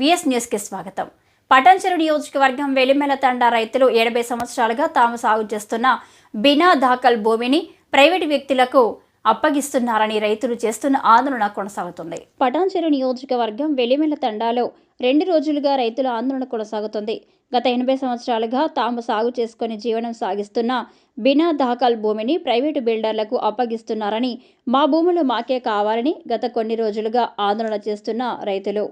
VS న్యూస్కి స్వాగతం. పటాన్చెరు నియోజకవర్గం వెలిమెల తండా రైతులు ఎనభై సంవత్సరాలుగా తాము సాగు చేస్తున్న బినా దాఖల్ భూమిని ప్రైవేటు వ్యక్తులకు అప్పగిస్తున్నారని రైతులు చేస్తున్న ఆందోళన కొనసాగుతుంది. పటాన్చెరు నియోజకవర్గం వెలిమెల తండాలో రెండు రోజులుగా రైతుల ఆందోళన కొనసాగుతుంది. గత ఎనభై సంవత్సరాలుగా తాము సాగు చేసుకుని జీవనం సాగిస్తున్న బినా దాఖల్ భూమిని ప్రైవేటు బిల్డర్లకు అప్పగిస్తున్నారని మా భూములు మాకే కావాలని గత కొన్ని రోజులుగా ఆందోళన చేస్తున్న రైతులు.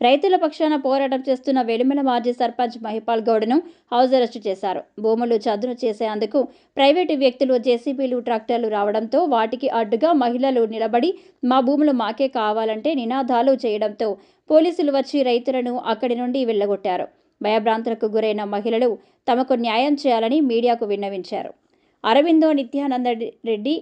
రైతుల పక్షాన పోరాటం చేస్తున్న వెలిమెల మాజీ సర్పంచ్ మహిపాల్ గౌడ్ను హౌస్ అరెస్ట్ చేశారు. భూములు చదును చేసేందుకు ప్రైవేటు వ్యక్తులు జేసీబీలు ట్రాక్టర్లు రావడంతో వాటికి అడ్డుగా మహిళలు నిలబడి మా భూములు మాకే కావాలంటే నినాదాలు చేయడంతో పోలీసులు వచ్చి రైతులను అక్కడి నుండి వెళ్ళగొట్టారు. భయభ్రాంతులకు గురైన మహిళలు తమకు న్యాయం చేయాలని మీడియాకు విన్నవించారు. అరవిందో నిత్యానంద రెడ్డి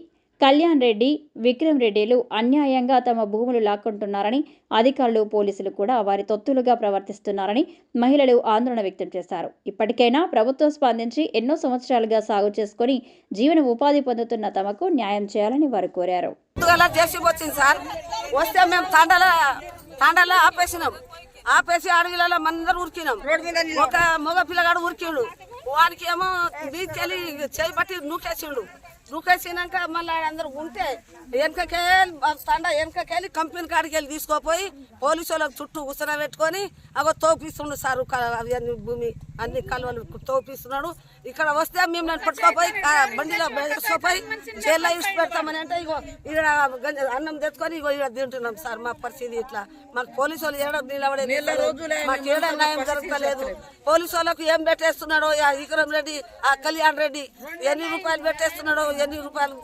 కళ్యాణ్ రెడ్డి విక్రమ్ రెడ్డిలు అన్యాయంగా తమ భూములు లాక్కుంటున్నారని అధికారులు పోలీసులు కూడా వారి తొత్తులుగా ప్రవర్తిస్తున్నారని మహిళలు ఆందోళన వ్యక్తం చేశారు. ఇప్పటికైనా ప్రభుత్వం స్పందించి ఎన్నో సంవత్సరాలుగా సాగు చేసుకుని జీవన ఉపాధి పొందుతున్న తమకు న్యాయం చేయాలని వారు కోరారు. వస్తే మేము ఆపేసినాం. ఆపేసి అడవిలలో మందరు ఉరికినాం. ఒక మగ పిల్లగాడు ఉరికిండు. వానికి ఏమో చేయి పట్టి నూకేసిండు. నూకేసినాక మళ్ళీ అందరు ఉంటే వెనకకెళ్ళి తండా వెనకకెళ్ళి కంపెనీ కాడికి వెళ్ళి తీసుకోపోయి పోలీసు వాళ్ళకి చుట్టూ ఉసర పెట్టుకొని అగో తోపిస్తుండు సార్ అవన్నీ భూమి అన్ని కలువలు తోపిస్తున్నాడు. ఇక్కడ వస్తే మేము నన్ను పట్టుకోపోయి బండిలో వేసుకోపోయి జైల్లో ఇచ్చి పెడతామని అంటే ఇగో ఇక్కడ అన్నం తెచ్చుకొని ఇగో ఇక్కడ తింటున్నాం సార్. మా పరిస్థితి ఇట్లా. మాకు పోలీసు వాళ్ళు ఏడ నిలబడే మాకు ఏడ న్యాయం జరగలేదు పోలీసు వాళ్ళకు ఏం పెట్టేస్తున్నాడో ఆ విక్రమ్ రెడ్డి ఆ కళ్యాణ్ రెడ్డి ఎన్ని రూపాయలు పెట్టేస్తున్నాడో ఎన్ని రూపాయలు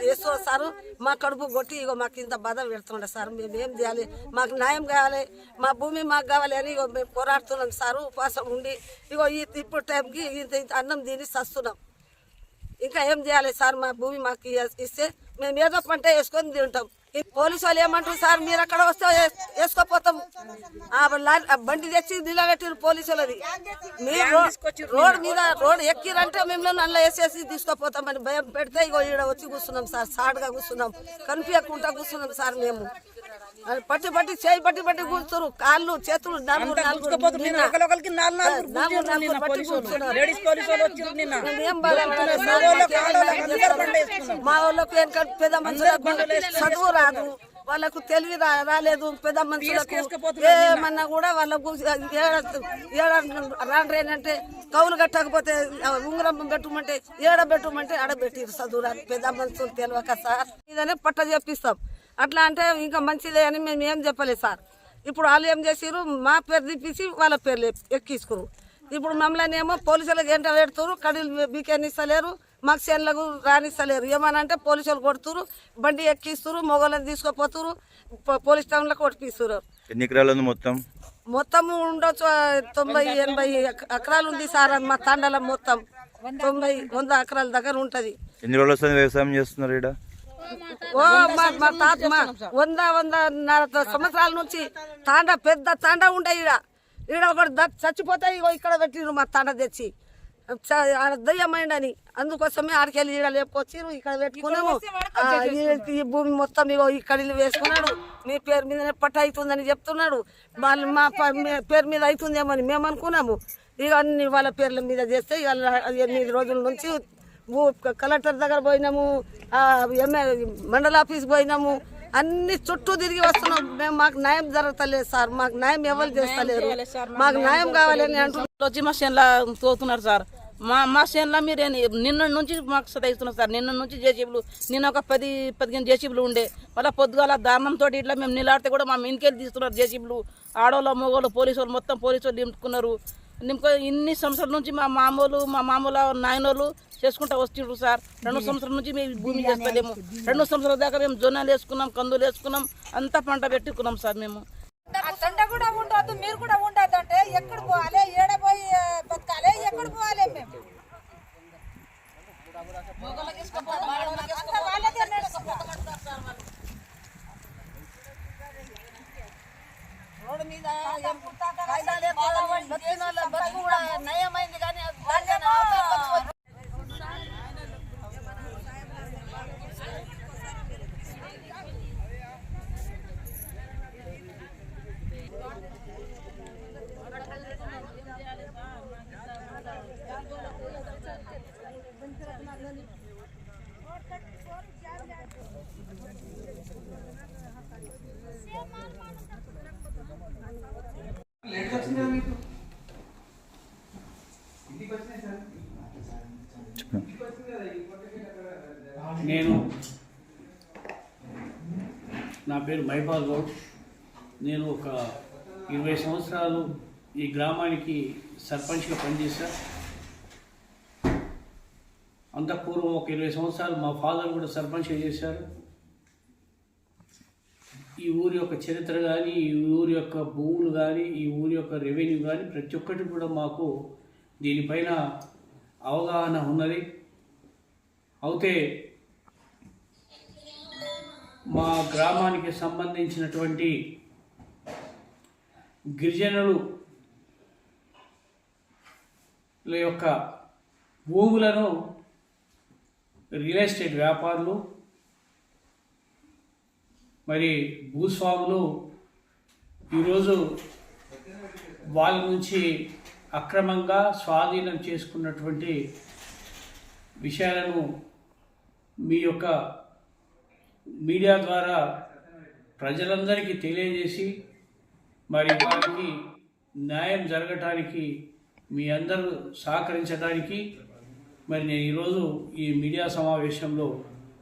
వేస్తున్నారు సార్ మా కడుపు కొట్టి ఇగో మాకు ఇంత బాధ పెడుతున్నాడు సార్ మేము ఏం చేయాలి మాకు న్యాయం కావాలి మా భూమి మాకు కావాలి అని ఇగో మేము పోరాడుతున్నాం సార్ ఉపవాసం ఉండి ఇగో ఈ ఇప్పుడు టైంకి ఇంత ఇంత అన్నం తిని సస్తున్నాం ఇంకా ఏం చేయాలి సార్ మా భూమి మాకు ఇయ్య- ఇస్తే మేము ఏదో పంట వేసుకొని తింటాం ఈ పోలీసు వాళ్ళు ఏమంటారు? సార్ మీరు అక్కడ వస్తే వేసుకోపోతాం. ఆ ఆ బండి తెచ్చి నిలబెట్టారు పోలీసు వాళ్ళది. మీరు రోడ్ మీద రోడ్ ఎక్కిరంటే మిమ్మల్ని అందులో వేసేసి తీసుకోపోతామని భయం పెడితే ఇగో ఈడ వచ్చి కూర్చున్నాం సార్. సాడ్గా కూర్చున్నాం. కనిపించకుండా కూర్చున్నాం సార్ మేము. పట్టి పట్టి చేయి పట్టి పట్టి కూర్చున్నారు కాళ్ళు చేతులు నలుగురు నలుగురు పట్టి మేం వాళ్ళకు వెనక పెద్ద మనుషులకు చదువు రాదు. వాళ్ళకు తెలివి రాలేదు. పెద్ద మనుషులకు ఏమన్నా కూడా వాళ్ళకు ఏడ రాండ్రేనంటే కౌలు కట్టకపోతే ఉంగరం పెట్టమంటే ఏడ పెట్టమంటే ఆడ పెట్టిరు చదువు రాదు. పెద్ద మనుషులు తెలియక సార్. ఇదనే పట్ట చెప్పిస్తాం అట్లా అంటే ఇంకా మంచిదే అని మేము ఏం చెప్పలేదు సార్. ఇప్పుడు వాళ్ళు ఏం చేసిరు మా పేరు తిప్పించి వాళ్ళ పేర్లు ఎక్కించుకురు ఇప్పుడు మమ్మల్ని ఏమో పోలీసులకు ఎంట పెడుతురు కడీలు బీకెనిస్తలేరు మాకు చేనులకు రానిస్తలేరు. ఏమనంటే పోలీసులు కొడుతురు బండి ఎక్కిస్తురు మొగలను తీసుకుపోతురు పోలీస్ స్టేషన్లో కొట్టిస్తురు ఎన్ని ఎకరాలు మొత్తం? మొత్తం ఉండొచ్చు తొంభై ఎనభై ఎక- ఎకరాలు ఉంది సార్ మా తండాల మొత్తం. తొంభై వంద ఎకరాల దగ్గర ఉంటది. ఎన్ని రోజులు వస్తుంది వ్యవసాయం చేస్తున్నారు ఇక్కడ ఓ మా మా తాత మా వంద వంద సంవత్సరాల నుంచి తాండా పెద్ద తాండా ఉండే ఈడ. ఈడ ఒకటి చచ్చిపోతే ఇగో ఇక్కడ పెట్టిరు మా తాండా తెచ్చి. దయ్యమైండని అందుకోసమే ఆడికెళ్ళి ఈడ లేపుకొచ్చిరు ఇక్కడ పెట్టుకున్నాము. ఈ- భూమి మొత్తం ఇగో ఇక్కడ వేసుకున్నాడు. మీ పేరు మీదనే పట్ట అవుతుందని చెప్తున్నాడు. వాళ్ళు మా పేరు మీద అవుతుందేమో అని మేము అనుకున్నాము. ఇక అన్ని వాళ్ళ పేర్ల మీద చేస్తే ఇవాళ ఎనిమిది రోజుల నుంచి కలెక్టర్ దగ్గర పోయినాము ఎంఏ మండల ఆఫీస్ పోయినాము అన్ని చుట్టూ తిరిగి వస్తున్నాం. మేము మాకు న్యాయం జరగతలేదు సార్. మాకు న్యాయం ఎవరు చేస్తలేరు. మాకు న్యాయం కావాలని అంటున్నాం. వచ్చి మా చేనులో తోతున్నారు సార్. మా మా చేనులో మీరు నిన్న నుంచి మాకు సతాయిస్తున్నారు సార్. నిన్న నుంచి జేసీబీలు నిన్న ఒక పది పదిహేను జేసీబీలు ఉండే. మళ్ళీ పొద్దుగాల దారుణంతో ఇట్లా మేము నిలాడితే కూడా మా ఇంటికెళ్ళి తీస్తున్నారు జేసీబీలు. ఆడవాళ్ళు మగవాళ్ళు పోలీసు వాళ్ళు మొత్తం పోలీసు వాళ్ళు నింపుకున్నారు. ఇన్ని సంవత్సరాల నుంచి మా మామూలు మా మామూలు నాయనోళ్ళు చేసుకుంటా వచ్చిండ్రు సార్. రెండు సంవత్సరాల నుంచి మేము భూమి చేస్తలేము. రెండు సంవత్సరాల దాకా మేము జొన్నలు వేసుకున్నాం కందులు వేసుకున్నాం అంతా పంట పెట్టుకున్నాం సార్ మేము. కూడా ఉండొద్దు నయమైంది కానీ Thank you. నేను నా పేరు మైపాల్ గౌడ్. నేను ఒక ఇరవై సంవత్సరాలు ఈ గ్రామానికి సర్పంచ్గా పనిచేశా. అంతఃపూర్వం ఒక ఇరవై సంవత్సరాలు మా ఫాదర్ కూడా సర్పంచ్గా చేశారు. ఈ ఊరి యొక్క చరిత్ర కానీ ఈ ఊరి యొక్క భూములు కానీ ఈ ఊరి యొక్క రెవెన్యూ కానీ ప్రతి ఒక్కటి కూడా మాకు దీనిపైన అవగాహన ఉన్నది. అయితే మా గ్రామానికి సంబంధించినటువంటి గిరిజనులు యొక్క భూములను రియల్ ఎస్టేట్ వ్యాపారులు మరి భూస్వాములు ఈరోజు వాళ్ళ నుంచి అక్రమంగా స్వాధీనం చేసుకున్నటువంటి విషయాలను మీ యొక్క మీడియా ద్వారా ప్రజలందరికీ తెలియజేసి మరి వారికి న్యాయం జరగటానికి మీ అందరూ సహకరించడానికి మరి నేను ఈరోజు ఈ మీడియా సమావేశంలో